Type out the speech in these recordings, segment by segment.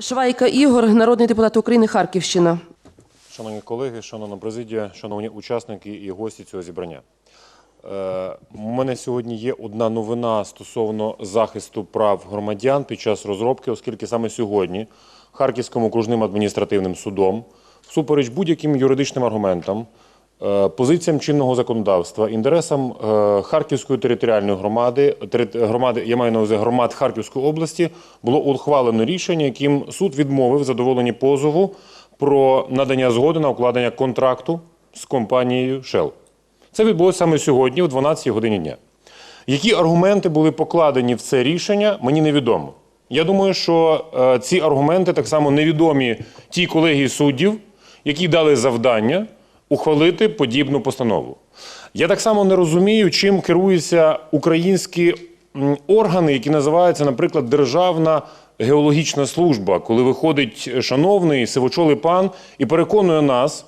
Швайка Ігор, народний депутат України, Харківщина. Шановні колеги, шановна президія, шановні учасники і гості цього зібрання. Е, У мене сьогодні є одна новина стосовно захисту прав громадян під час розробки, оскільки саме сьогодні Харківським окружним адміністративним судом, всупереч будь-яким юридичним аргументам, позиціям чинного законодавства, інтересам е, Харківської територіальної громади, громади, я маю на увазі громад Харківської області, було ухвалено рішення, яким суд відмовив задоволені позову про надання згоди на укладення контракту з компанією Shell. Це відбулося саме сьогодні, о 12 годині дня. Які аргументи були покладені в це рішення, мені невідомо. Я думаю, що е, ці аргументи так само невідомі тій колегії суддів, які дали завдання ухвалити подібну постанову. Я так само не розумію, чим керуються українські органи, які називаються, наприклад, Державна геологічна служба, коли виходить шановний сивочолий пан і переконує нас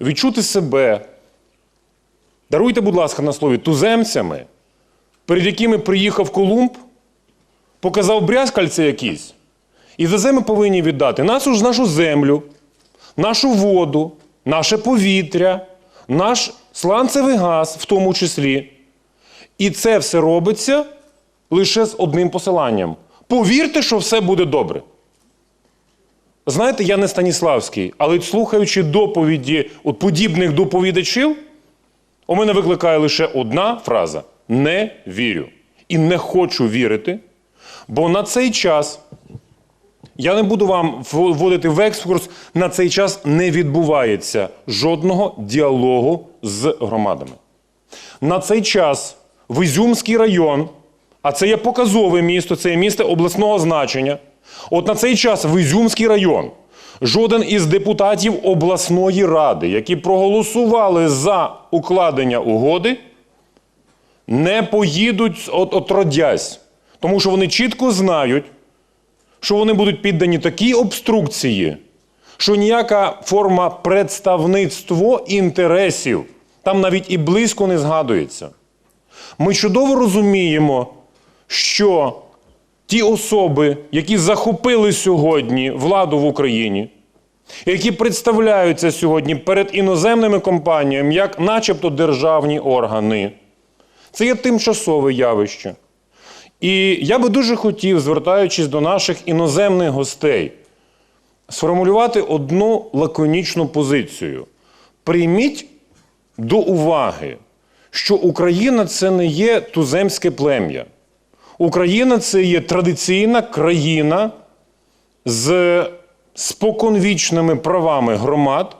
відчути себе, даруйте, будь ласка, на слові, туземцями, перед якими приїхав Колумб, показав брязкальце якісь, і за це повинні віддати нашу, нашу землю, нашу воду, наше повітря, наш сланцевий газ, в тому числі. І це все робиться лише з одним посиланням. Повірте, що все буде добре. Знаєте, я не Станіславський, але слухаючи доповіді от подібних доповідачів, у мене викликає лише одна фраза: не вірю. І не хочу вірити, бо на цей час я не буду вам вводити в екскурс, на цей час не відбувається жодного діалогу з громадами. На цей час в Ізюмський район, а це є показове місто, це є місто обласного значення. От на цей час в Ізюмський район жоден із депутатів обласної ради, які проголосували за укладення угоди, не поїдуть от, отродясь. Тому що вони чітко знають, що вони будуть піддані такій обструкції, що ніяка форма представництво інтересів там навіть і близько не згадується. Ми чудово розуміємо, що ті особи, які захопили сьогодні владу в Україні, які представляються сьогодні перед іноземними компаніями як начебто державні органи, це є тимчасове явище. І я би дуже хотів, звертаючись до наших іноземних гостей, сформулювати одну лаконічну позицію. Прийміть до уваги, що Україна це не є туземське плем'я. Україна це є традиційна країна з споконвічними правами громад,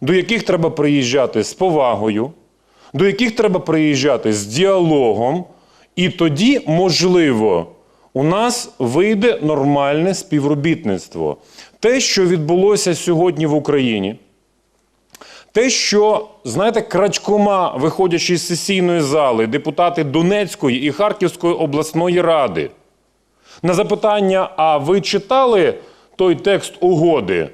до яких треба приїжджати з повагою, до яких треба приїжджати з діалогом, і тоді, можливо, у нас вийде нормальне співробітництво. Те, що відбулося сьогодні в Україні, те, що, знаєте, крадькома, виходячи з сесійної зали, депутати Донецької і Харківської обласної ради, на запитання, а ви читали той текст угоди?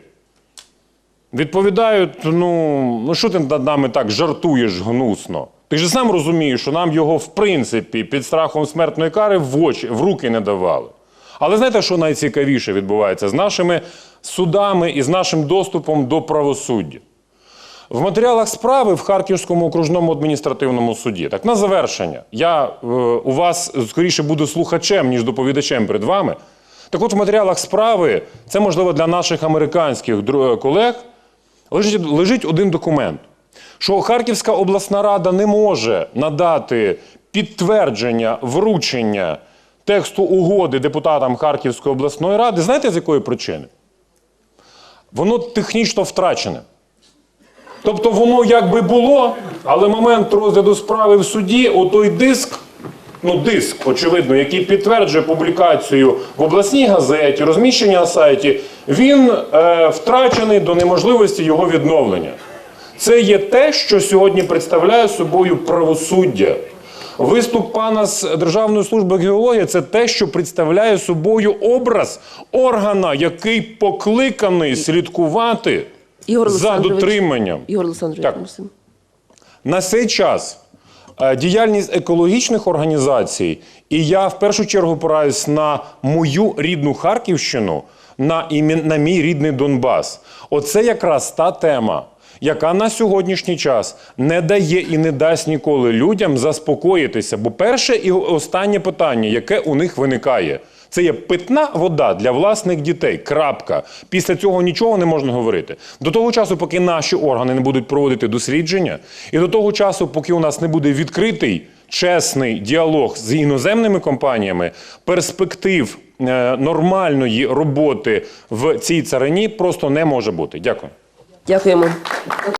Відповідають: ну, ну що ти над нами так жартуєш гнусно? Ти ж сам розумієш, що нам його, в принципі, під страхом смертної кари в очі, в руки не давали. Але знаєте, що найцікавіше відбувається з нашими судами і з нашим доступом до правосуддя? В матеріалах справи в Харківському окружному адміністративному суді. Так, на завершення, я е, у вас скоріше буду слухачем, ніж доповідачем перед вами. Так от в матеріалах справи, це можливо для наших американських колег, лежить, лежить один документ, що Харківська обласна рада не може надати підтвердження вручення тексту угоди депутатам Харківської обласної ради. Знаєте, з якої причини? Воно технічно втрачене. Тобто воно якби було, але момент розгляду справи в суді, отой диск, ну диск, очевидно, який підтверджує публікацію в обласній газеті, розміщення на сайті, він е, втрачений до неможливості його відновлення. Це є те, що сьогодні представляє собою правосуддя. Виступ пана з Державної служби геології це те, що представляє собою образ органа, який покликаний слідкувати Ігор за дотриманням. Ігор Олександрович, Так. На цей час е, діяльність екологічних організацій, і я в першу чергу опираюсь на мою рідну Харківщину, на, на мій рідний Донбас. Оце якраз та тема. Яка на сьогоднішній час не дає і не дасть ніколи людям заспокоїтися. Бо перше і останнє питання, яке у них виникає, це є питна вода для власних дітей. Крапка. Після цього нічого не можна говорити. До того часу, поки наші органи не будуть проводити дослідження, і до того часу, поки у нас не буде відкритий чесний діалог з іноземними компаніями, перспектив е, нормальної роботи в цій царині просто не може бути. Дякую. Дякуємо.